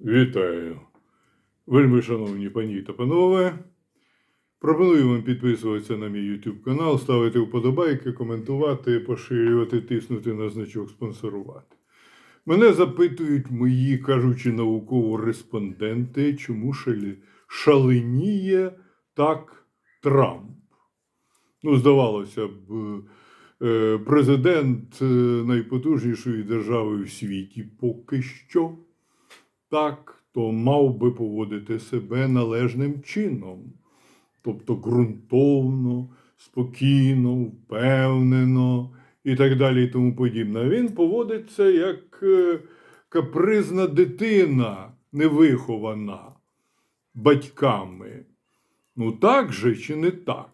Вітаю, вельми шановні пані та панове. Пропоную вам підписуватися на мій YouTube канал, ставити вподобайки, коментувати, поширювати, тиснути на значок спонсорувати. Мене запитують мої, кажучи, науково-респонденти, чому шаленіє так Трамп. Ну, здавалося б, е, президент е, найпотужнішої держави в світі поки що так, то мав би поводити себе належним чином, тобто ґрунтовно, спокійно, впевнено і так далі, і тому подібне. Він поводиться як е, капризна дитина, невихована батьками. Ну так же чи не так?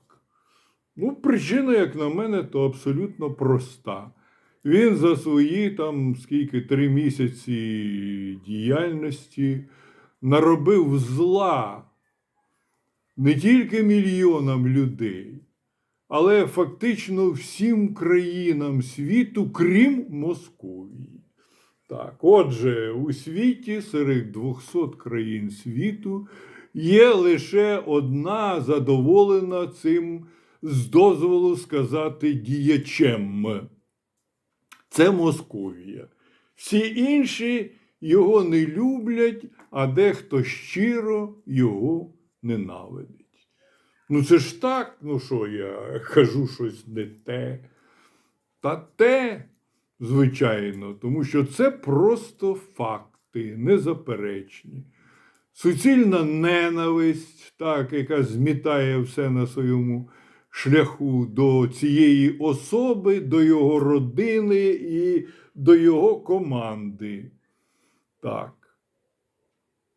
Ну, причина, як на мене, то абсолютно проста. Він за свої там скільки три місяці діяльності наробив зла не тільки мільйонам людей, але фактично всім країнам світу, крім Московії. Так, отже, у світі серед 200 країн світу є лише одна задоволена цим з дозволу сказати діячем. Це Московія. Всі інші його не люблять, а дехто щиро його ненавидить. Ну це ж так, ну що я кажу щось не те. Та те, звичайно, тому що це просто факти, незаперечні. Суцільна ненависть, так, яка змітає все на своєму шляху до цієї особи, до його родини і до його команди. Так.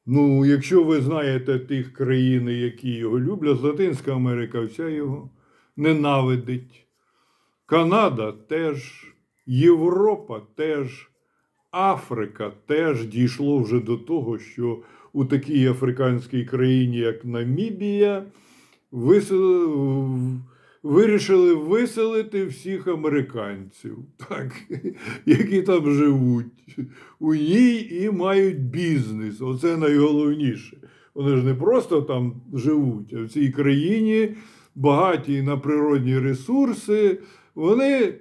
Ну, якщо ви знаєте тих країн, які його люблять, Латинська Америка вся його ненавидить. Канада теж, Європа теж, Африка теж дійшло вже до того, що у такій африканській країні, як Намібія, висел- вирішили виселити всіх американців, так, які там живуть у ній і мають бізнес. Оце найголовніше. Вони ж не просто там живуть, а в цій країні багаті на природні ресурси. Вони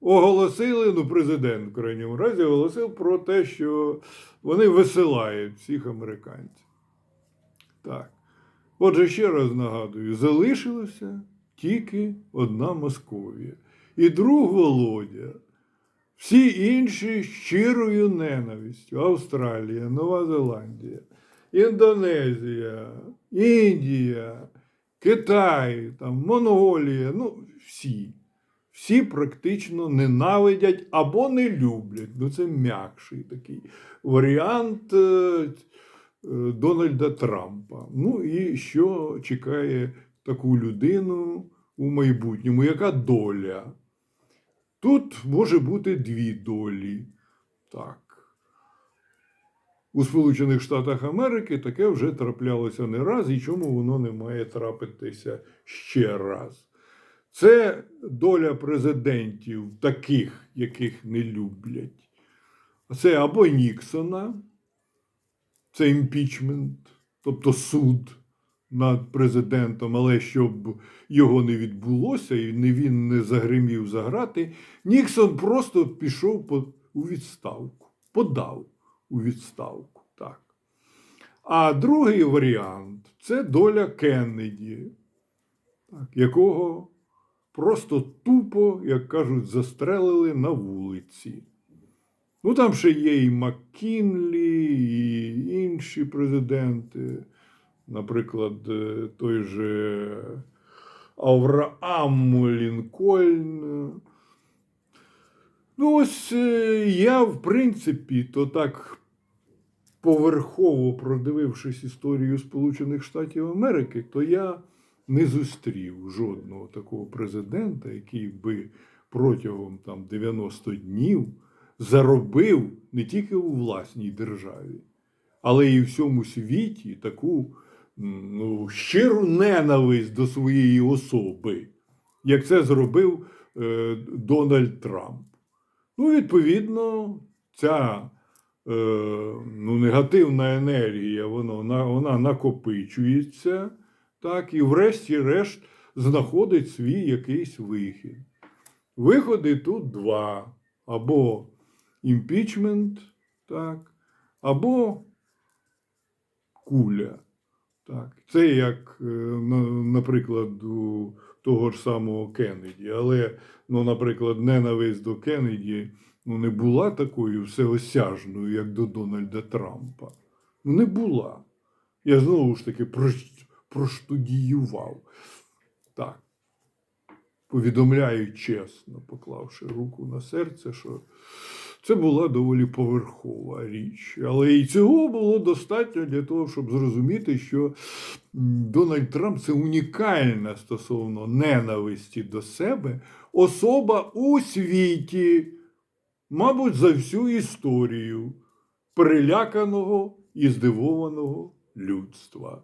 оголосили, ну, президент в крайньому разі оголосив про те, що вони висилають всіх американців. Так. Отже, ще раз нагадую: залишилася тільки одна Московія. І друг Володя. Всі інші щирою ненавистю. Австралія, Нова Зеландія, Індонезія, Індія, Китай, там, Монголія, ну, всі. Всі практично ненавидять або не люблять. Ну, це м'якший такий варіант е, Дональда Трампа. Ну і що чекає таку людину у майбутньому? Яка доля? Тут може бути дві долі. Так. У Сполучених Штатах Америки таке вже траплялося не раз, і чому воно не має трапитися ще раз. Це доля президентів, таких, яких не люблять. Це або Ніксона, це імпічмент, тобто суд над президентом, але щоб його не відбулося і він не загримів заграти, Ніксон просто пішов у відставку, подав у відставку. Так. А другий варіант це доля Кеннеді, так, якого просто тупо, як кажуть, застрелили на вулиці. Ну, там ще є і Маккінлі, і інші президенти, наприклад, е, той же Авраам Лінкольн. Ну, ось е, я, в принципі, то так поверхово продивившись історію Сполучених Штатів Америки, то я не зустрів жодного такого президента, який би протягом там 90 днів заробив не тільки у власній державі, але і в всьому світі таку ну, щиру ненависть до своєї особи, як це зробив е, Дональд Трамп. Ну, відповідно, ця ну, негативна енергія, вона, вона накопичується, так, і врешті-решт знаходить свій якийсь вихід. Виходи тут два: або імпічмент, так, або куля. Так. Це як, е, наприклад, у того ж самого Кеннеді. Але, ну, наприклад, ненависть до Кеннеді ну, не була такою всеосяжною, як до Дональда Трампа. Ну, не була. Я знову ж таки проштудіював. Так. Повідомляю чесно, поклавши руку на серце, що це була доволі поверхова річ. Але і цього було достатньо для того, щоб зрозуміти, що Дональд Трамп це унікальна стосовно ненависті до себе особа у світі, мабуть, за всю історію переляканого і здивованого людства.